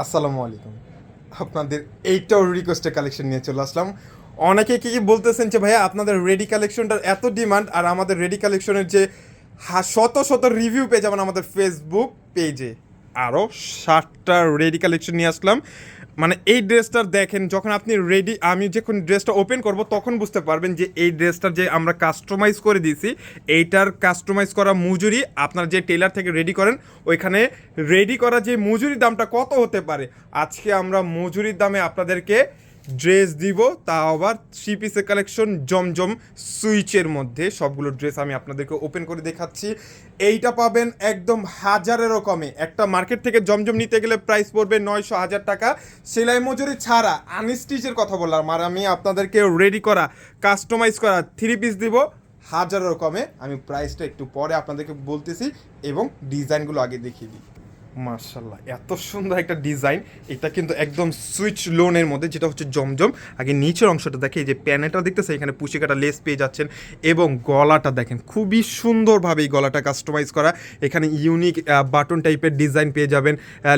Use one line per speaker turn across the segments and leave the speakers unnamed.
আসসালামু আলাইকুম। আপনাদের এইটাও রিকোয়েস্টের কালেকশন নিয়ে চলে আসলাম। অনেকে কী কী বলতেছেন যে, ভাইয়া, আপনাদের রেডি কালেকশনটার এত ডিমান্ড আর আমাদের রেডি কালেকশনের যে শত শত রিভিউ পেয়ে যাবেন আমাদের ফেসবুক পেজে আরও ষাটটা রেডি কালেকশন নিয়ে আসলাম। মানে এই ড্রেসটা দেখেন, যখন আপনি রেডি আমি যখন ড্রেসটা ওপেন করব, তখন বুঝতে পারবেন যে এই ড্রেসটার যে আমরা কাস্টমাইজ করে দিয়েছি, এইটার কাস্টমাইজ করা মজুরি আপনার যে টেলার থেকে রেডি করেন, ওইখানে রেডি করা যে মজুরি দামটা কত হতে পারে? আজকে আমরা মজুরির দামে আপনাদেরকে ড্রেস দিব, তা আবার থ্রি পিসের কালেকশন জমজম সুইচের মধ্যে সবগুলো ড্রেস আমি আপনাদেরকে ওপেন করে দেখাচ্ছি। এইটা পাবেন একদম হাজারেরও কমে। একটা মার্কেট থেকে জমজম নিতে গেলে প্রাইস পড়বে নয়শো হাজার টাকা। সেলাই মজুরি ছাড়া আনস্টিচের কথা বললাম, আর আমি আপনাদেরকে রেডি করা কাস্টমাইজ করা থ্রি পিস দিব, হাজারেরও কমে। আমি প্রাইসটা একটু পরে আপনাদেরকে বলতেছি এবং ডিজাইনগুলো আগে দেখিয়ে দিই। মার্শাল্লাহ এত সুন্দর একটা ডিজাইন। এটা কিন্তু একদম সুইচ লোনের মধ্যে, যেটা হচ্ছে জমজম। আগে নিচের অংশটা দেখে, এই যে প্যানেলটা দেখতেছে এখানে পুষি কাটা লেস পেয়ে যাচ্ছেন এবং গলাটা দেখেন, খুবই সুন্দরভাবে এই গলাটা কাস্টমাইজ করা। এখানে ইউনিক বাটন টাইপের ডিজাইন পেয়ে যাবেন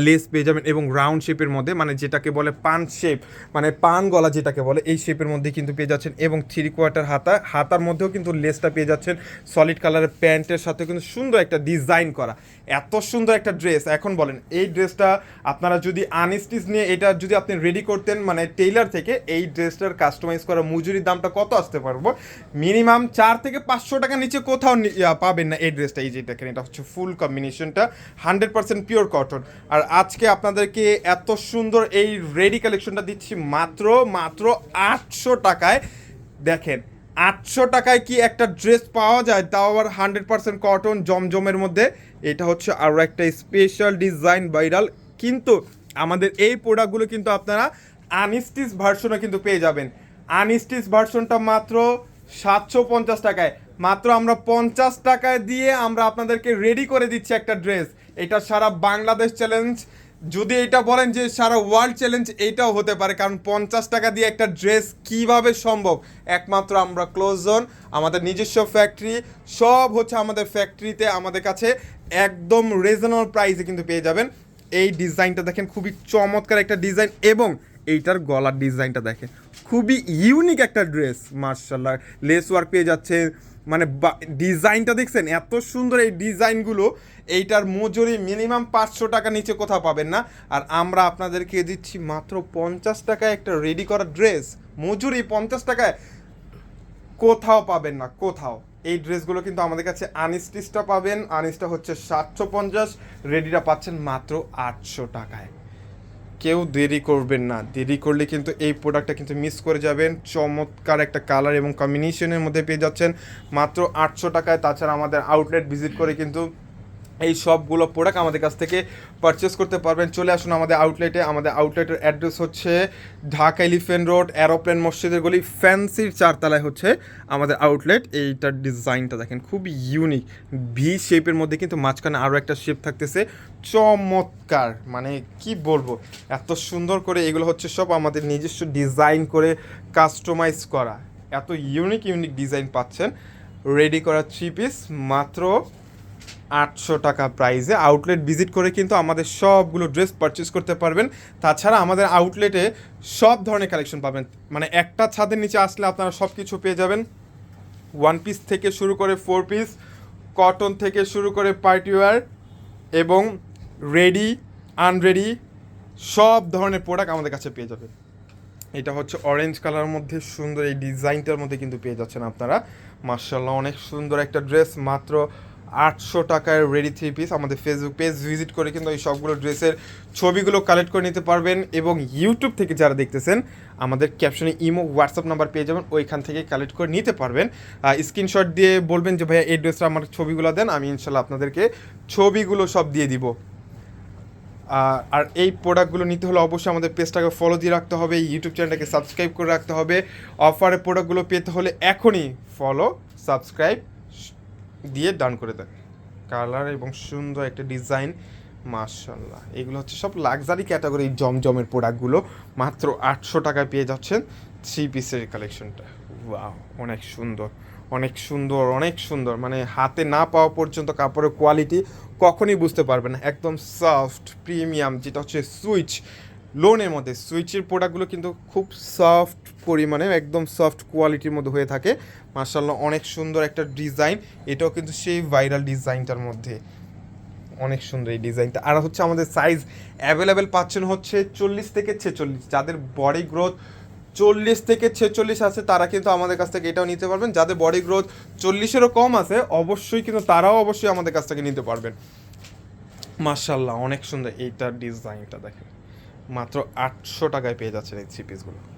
লেস পেয়ে যাবেন এবং রাউন্ড শেপের মধ্যে মানে যেটাকে বলে পান শেপ মানে পান গলা যেটাকে বলে, এই শেপের মধ্যে কিন্তু পেয়ে যাচ্ছেন এবং থ্রি কোয়ার্টার হাতা, হাতার মধ্যেও কিন্তু লেসটা পেয়ে যাচ্ছেন। সলিড কালারের প্যান্টের সাথে কিন্তু সুন্দর একটা ডিজাইন করা। এত সুন্দর একটা ড্রেস এখন বলেন, এই ড্রেসটা আপনারা যদি আনস্টিচ নিয়ে এটা যদি আপনি রেডি করতেন মানে টেইলার থেকে, এই ড্রেসটার কাস্টমাইজ করা মজুরির দামটা কত আসতে পারব? মিনিমাম চার থেকে পাঁচশো টাকা নিচে কোথাও পাবেন না এই ড্রেসটা। এই যে দেখেন, এটা হচ্ছে ফুল কম্বিনেশনটা হান্ড্রেড পার্সেন্ট পিওর কটন আর আজকে আপনাদেরকে এত সুন্দর এই রেডি কালেকশনটা দিচ্ছি মাত্র মাত্র আটশো টাকায়। দেখেন আটশো টাকায় কি একটা ড্রেস পাওয়া যায়? তাও আবার হান্ড্রেড পার্সেন্ট কটন জমজমের মধ্যে। এটা হচ্ছে আরও একটা স্পেশাল ডিজাইন ভাইরাল কিন্তু আমাদের এই প্রোডাক্টগুলো কিন্তু আপনারা আনস্টিচ ভার্সনও কিন্তু পেয়ে যাবেন। আনস্টিচ ভার্সনটা মাত্র সাতশো পঞ্চাশ টাকায়। মাত্র আমরা পঞ্চাশ টাকায় দিয়ে আমরা আপনাদেরকে রেডি করে দিচ্ছি একটা ড্রেস এটা সারা বাংলাদেশ চ্যালেঞ্জ যদি এটা বলেন যে সারা ওয়ার্ল্ড চ্যালেঞ্জ এইটাও হতে পারে, কারণ পঞ্চাশ টাকা দিয়ে একটা ড্রেস কীভাবে সম্ভব? একমাত্র আমরা ক্লোজ জোন আমাদের নিজস্ব ফ্যাক্টরি সব হচ্ছে আমাদের ফ্যাক্টরিতে আমাদের কাছে একদম রিজনেবল প্রাইসে কিন্তু পেয়ে যাবেন। এই ডিজাইনটা দেখেন, খুবই চমৎকার একটা ডিজাইন এবং এইটার গলার ডিজাইনটা দেখেন। খুবই ইউনিক একটা ড্রেস মার্শাল্লাহ লেস ওয়ার্ক পেয়ে যাচ্ছে মানে ডিজাইনটা দেখছেন? এত সুন্দর এই ডিজাইনগুলো এইটার মজুরি মিনিমাম পাঁচশো টাকা নিচে কোথাও পাবেন না। আর আমরা আপনাদেরকে দিচ্ছি মাত্র পঞ্চাশ টাকায় একটা রেডি করা ড্রেস মজুরি পঞ্চাশ টাকায়। কোথাও পাবেন না, কোথাও। এই ড্রেসগুলো কিন্তু আমাদের কাছে আনিস্টিসটা পাবেন। আনিসটা হচ্ছে সাতশো পঞ্চাশ। রেডিটা পাচ্ছেন মাত্র আটশো টাকায়। কেউ দেরি করবেন না। দেরি করলে কিন্তু এই প্রোডাক্টটা কিন্তু মিস করে যাবেন। চমৎকার একটা কালার এবং কম্বিনেশনের মধ্যে পেয়ে যাচ্ছেন। মাত্র আটশো টাকায়, তাছাড়া আমাদের আউটলেট ভিজিট করে কিন্তু এই সবগুলো প্রোডাক্ট আমাদের কাছ থেকে পারচেস করতে পারবেন। চলে আসুন আমাদের আউটলেটে আমাদের আউটলেটের অ্যাড্রেস হচ্ছে ঢাকা এলিফেন্ট রোড অ্যারোপ্লেন মসজিদের গলি ফ্যান্সির চারতলায় হচ্ছে আমাদের আউটলেট এইটার ডিজাইনটা দেখেন, খুব ইউনিক ভি শেপের মধ্যে কিন্তু মাঝখানে আরও একটা শেপ থাকতেছে। চমৎকার! মানে কি বলব? এত সুন্দর করে এগুলো হচ্ছে সব আমাদের নিজস্ব ডিজাইন করে কাস্টমাইজ করা। এত ইউনিক ইউনিক ডিজাইন পাচ্ছেন। রেডি করা থ্রি পিস মাত্র আটশো টাকা প্রাইসে আউটলেট ভিজিট করে কিন্তু আমাদের সবগুলো ড্রেস পারচেস করতে পারবেন। তাছাড়া আমাদের আউটলেটে সব ধরনের কালেকশন পাবেন। মানে একটা ছাদের নিচে আসলে আপনারা সব কিছু পেয়ে যাবেন। ওয়ান পিস থেকে শুরু করে ফোর পিস কটন থেকে শুরু করে পার্টিওয়ার এবং রেডি আনরেডি সব ধরনের প্রোডাক্ট আমাদের কাছে পেয়ে যাবেন। এটা হচ্ছে অরেঞ্জ কালার মধ্যে সুন্দর এই ডিজাইনটার মধ্যে কিন্তু পেয়ে যাচ্ছেন আপনারা। মার্শাল্লাহ অনেক সুন্দর একটা ড্রেস মাত্র আটশো টাকার রেডি থ্রি পিস আমাদের ফেসবুক পেজ ভিজিট করে কিন্তু এই সবগুলো ড্রেসের ছবিগুলো কালেক্ট করে নিতে পারবেন এবং ইউটিউব থেকে যারা দেখতেছেন, আমাদের ক্যাপশনে ইমো হোয়াটসঅ্যাপ নাম্বার পেয়ে যাবেন, ওইখান থেকে কালেক্ট করে নিতে পারবেন। স্ক্রিনশট দিয়ে বলবেন যে, ভাইয়া, এই ড্রেসটা আমার ছবিগুলো দেন, আমি ইনশাল্লাহ আপনাদেরকে ছবিগুলো সব দিয়ে দিব। আর এই প্রোডাক্টগুলো নিতে হলে অবশ্যই আমাদের পেজটাকে ফলো দিয়ে রাখতে হবে ইউটিউব চ্যানেলটাকে সাবস্ক্রাইব করে রাখতে হবে। অফারের প্রোডাক্টগুলো পেতে হলে এখনই ফলো সাবস্ক্রাইব দিয়ে ডান করে দেন কালার এবং সুন্দর একটা ডিজাইন মার্শাল্লাহ এগুলো হচ্ছে সব লাক্সারি ক্যাটাগরি জমজমের প্রোডাক্টগুলো মাত্র আটশো টাকায় পেয়ে যাচ্ছেন থ্রি পিসের কালেকশনটা ওয়াও অনেক সুন্দর অনেক সুন্দর অনেক সুন্দর। মানে হাতে না পাওয়া পর্যন্ত কাপড়ের কোয়ালিটি কখনই বুঝতে পারবেন না। একদম সফট প্রিমিয়াম যেটা হচ্ছে সুইচ লোনের মধ্যে। সুইচের প্রোডাক্টগুলো কিন্তু খুব সফট পরিমাণে, একদম সফট কোয়ালিটির মধ্যে হয়ে থাকে। মার্শাল্লাহ অনেক সুন্দর একটা ডিজাইন এটাও কিন্তু সেই ভাইরাল ডিজাইনটার মধ্যে। অনেক সুন্দর এই ডিজাইনটা আর হচ্ছে আমাদের সাইজ অ্যাভেলেবেল পাচ্ছেন হচ্ছে চল্লিশ থেকে ছেচল্লিশ। যাদের বডি গ্রোথ চল্লিশ থেকে ছেচল্লিশ আছে, তারা কিন্তু আমাদের কাছ থেকে এটাও নিতে পারবেন। যাদের বডি গ্রোথ চল্লিশেরও কম আছে, অবশ্যই কিন্তু তারাও অবশ্যই আমাদের কাছ থেকে নিতে পারবেন। মার্শাল্লাহ অনেক সুন্দর এইটার ডিজাইনটা দেখেন। মাত্র আটশো টাকায় পেয়ে যাচ্ছেন এই থ্রি পিসগুলো